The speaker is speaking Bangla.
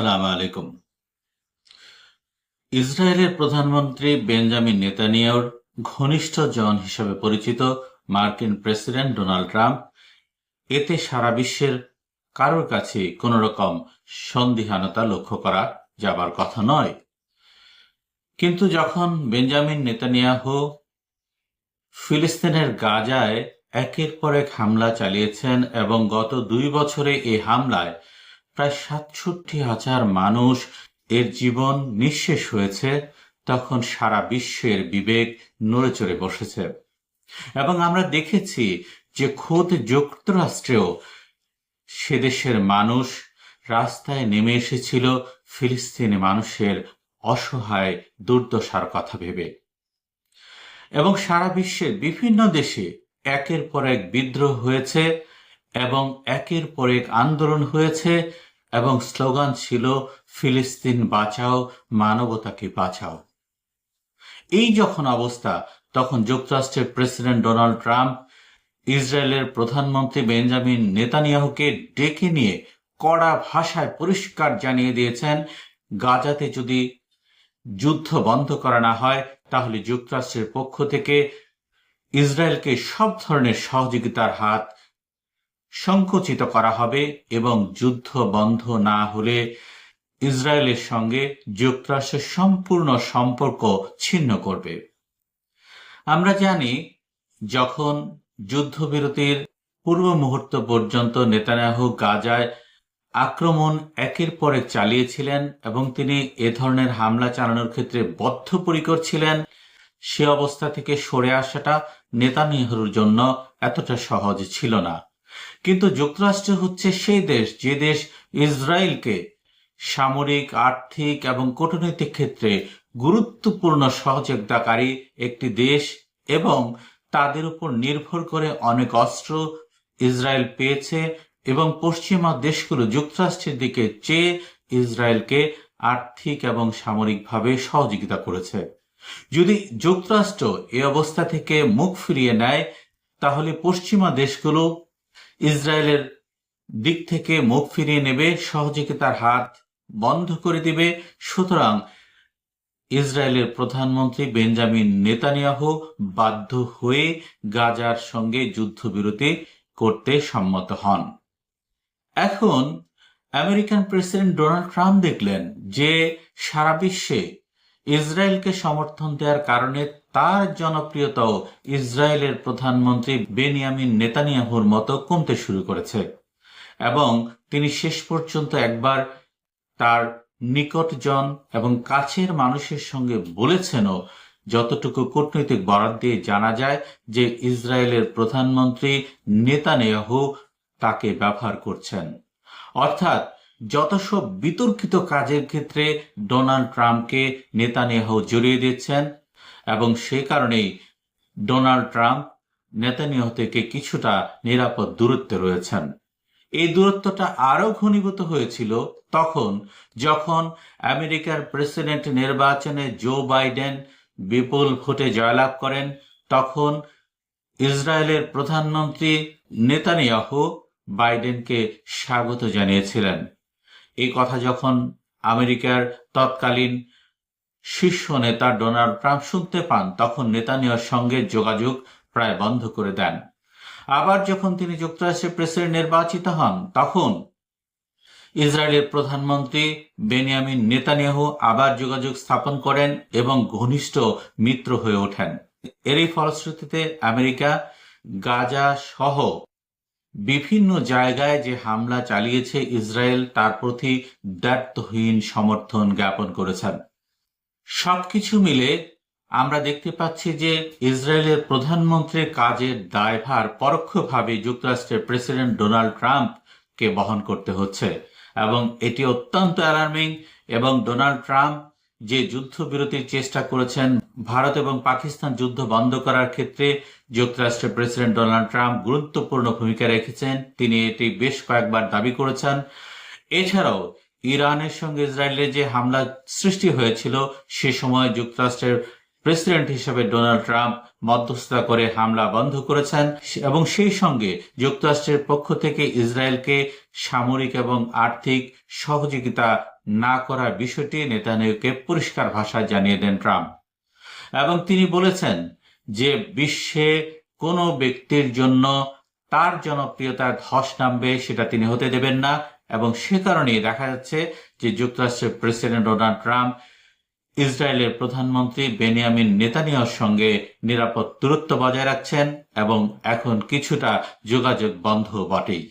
আসসালামু আলাইকুম। ইসরায়েলের প্রধানমন্ত্রী বেঞ্জামিন নেতানিয়াহুর ঘনিষ্ঠ জন হিসেবে পরিচিত মার্কিন প্রেসিডেন্ট ডোনাল্ড ট্রাম্প এতে সারা বিশ্বের কারোর কাছে কোন রকম সন্দিহানতা লক্ষ্য করা যাবার কথা নয়। কিন্তু যখন বেঞ্জামিন নেতানিয়াহু ফিলিস্তিনের গাজায় একের পর এক হামলা চালিয়েছেন এবং গত দুই বছরে এই হামলায় প্রায় সাতষট্টি হাজার মানুষ এর জীবন নিঃশেষ হয়েছে, তখন সারা বিশ্বের বিবেক নড়ে চড়ে বসেছে। এবং আমরা দেখেছি যে খোদ যুক্তরাষ্ট্রেও সে দেশের মানুষ রাস্তায় নেমে এসেছিল ফিলিস্তিনি মানুষের অসহায় দুর্দশার কথা ভেবে। এবং সারা বিশ্বের বিভিন্ন দেশে একের পর এক বিদ্রোহ হয়েছে এবং একের পর এক আন্দোলন হয়েছে এবং স্লোগান ছিল, ফিলিস্তিন বাঁচাও, মানবতাকে বাঁচাও। এই যখন অবস্থা, তখন যুক্তরাষ্ট্রের প্রেসিডেন্ট ডোনাল্ড ট্রাম্প, ইসরায়েলের প্রধানমন্ত্রী বেঞ্জামিন নেতানিয়াহুকে ডেকে নিয়ে কড়া ভাষায় পরিষ্কার জানিয়ে দিয়েছেন, গাজাতে যদি যুদ্ধ বন্ধ করা না হয়, তাহলে যুক্তরাষ্ট্রের পক্ষ থেকে ইসরায়েলকে সব ধরনের সহযোগিতার হাত সংকুচিত করা হবে এবং যুদ্ধ বন্ধ না হলে ইসরায়েলের সঙ্গে যুক্তরাষ্ট্রের সম্পূর্ণ সম্পর্ক ছিন্ন করবে। আমরা জানি, যখন যুদ্ধবিরতির পূর্ব মুহূর্ত পর্যন্ত নেতানিয়াহু গাজায় আক্রমণ একের পর এক চালিয়েছিলেন এবং তিনি এ ধরনের হামলা চালানোর ক্ষেত্রে বদ্ধপরিকর ছিলেন, সে অবস্থা থেকে সরে আসাটা নেতানিয়াহুর জন্য এতটা সহজ ছিল না। কিন্তু যুক্তরাষ্ট্র হচ্ছে সেই দেশ যে দেশ ইসরায়েলকে সামরিক, আর্থিক এবং কূটনৈতিক ক্ষেত্রে গুরুত্বপূর্ণ সহযোগিতাকারী একটি দেশ এবং তাদের উপর নির্ভর করে অনেক অস্ত্র ইসরায়েল পেয়েছে এবং পশ্চিমা দেশগুলো যুক্তরাষ্ট্রের দিকে চেয়ে ইসরায়েলকে আর্থিক এবং সামরিকভাবে সহযোগিতা করেছে। যদি যুক্তরাষ্ট্র এ অবস্থা থেকে মুখ ফিরিয়ে নেয়, তাহলে পশ্চিমা দেশগুলো ইসরায়েলের দিক থেকে মুখ ফিরিয়ে নেবে সহযোগিতার হাত বন্ধ করে দিবে। সুতরাং ইসরায়েলের প্রধানমন্ত্রী বেঞ্জামিন নেতানিয়াহু বাধ্য হয়ে গাজার সঙ্গে যুদ্ধবিরতি করতে সম্মত হন। এখন আমেরিকান প্রেসিডেন্ট ডোনাল্ড ট্রাম্প দেখলেন যে সারা বিশ্বে ইসরায়েলকে সমর্থন দেওয়ার কারণে তার জনপ্রিয়তাও ইসরায়েলের প্রধানমন্ত্রী বেনিয়ামিন নেতানিয়াহুর মতো কমতে শুরু করেছে। এবং তিনি শেষ পর্যন্ত একবার তার নিকটজন এবং কাছের মানুষের সঙ্গে বলেছেনও যতটুকু কূটনৈতিক বরাদ দিয়ে জানা যায় যে ইসরায়েলের প্রধানমন্ত্রী নেতানিয়াহু তাকে ব্যবহার করছেন। অর্থাৎ যত সব বিতর্কিত কাজের ক্ষেত্রে ডোনাল্ড ট্রাম্পকে নেতানিয়াহু জড়িয়ে দিচ্ছেন এবং সে কারণেই ডোনাল্ড ট্রাম্প নেতানিয়াহু থেকে কিছুটা নিরাপদ দূরত্বে রয়েছেন। এই দূরত্বটা আরও ঘনীভূত হয়েছিল তখন যখন আমেরিকার প্রেসিডেন্ট নির্বাচনে জো বাইডেন বিপুল ভোটে জয়লাভ করেন, তখন ইসরায়েলের প্রধানমন্ত্রী নেতানিয়াহু বাইডেনকে স্বাগত জানিয়েছিলেন। এই কথা যখন আমেরিকার তৎকালীন শীর্ষ নেতা ডোনাল্ড ট্রাম্প শুনতে পান, তখন নেতানিয়ার সঙ্গে যোগাযোগ প্রায় বন্ধ করে দেন। আবার যখন তিনি যুক্তরাষ্ট্রের প্রেসিডেন্ট নির্বাচিত হন, তখন ইসরায়েলের প্রধানমন্ত্রী বেনিয়ামিন নেতানিয়াহু আবার যোগাযোগ স্থাপন করেন এবং ঘনিষ্ঠ মিত্র হয়ে ওঠেন। এরই ফলশ্রুতিতে আমেরিকা, গাজা সহ বিভিন্ন জায়গায় যে হামলা চালিয়েছে ইসরায়েল, তার প্রতি দ্ব্যর্থহীন সমর্থন জ্ঞাপন করেছেন। সবকিছু মিলে আমরা দেখতে পাচ্ছি যে ইসরায়েলের প্রধানমন্ত্রীর কাজের দায়ভার পরোক্ষভাবে যুক্তরাষ্ট্রের প্রেসিডেন্ট ডোনাল্ড ট্রাম্পকে বহন করতে হচ্ছে এবং এটি অত্যন্ত অ্যালার্মিং এবং ডোনাল্ড ট্রাম্প যে যুদ্ধবিরতির চেষ্টা করেছেন, ভারত এবং পাকিস্তান যুদ্ধ বন্ধ করার ক্ষেত্রে যুক্তরাষ্ট্রের প্রেসিডেন্ট ডোনাল্ড ট্রাম্প গুরুত্বপূর্ণ ভূমিকা রেখেছেন। তিনি এটি বেশ কয়েকবার দাবি করেছেন। এছাড়াও ইরানের সঙ্গে ইসরায়েলের যে হামলা সৃষ্টি হয়েছিল, সে সময় যুক্তরাষ্ট্রের প্রেসিডেন্ট হিসেবে ডোনাল্ড ট্রাম্প মধ্যস্থতা করে হামলা বন্ধ করেছেন এবং সেই সঙ্গে যুক্তরাষ্ট্রের পক্ষ থেকে ইসরায়েলকে সামরিক এবং আর্থিক সহযোগিতা না করার বিষয়টি নেতানিয়াহুকে পরিষ্কার ভাষায় জানিয়ে দেন ট্রাম্প। এবং তিনি বলেছেন যে বিশ্বে কোনো ব্যক্তির জন্য তার জনপ্রিয়তার ধস নামবে সেটা তিনি হতে দেবেন না। এবং সে কারণেই দেখা যাচ্ছে যে যুক্তরাষ্ট্রের প্রেসিডেন্ট ডোনাল্ড ট্রাম্প, ইসরায়েলের প্রধানমন্ত্রী বেনিয়ামিন নেতানিয়ার সঙ্গে নিরাপদ দূরত্ব বজায় রাখছেন এবং এখন কিছুটা যোগাযোগ বন্ধ বটেই।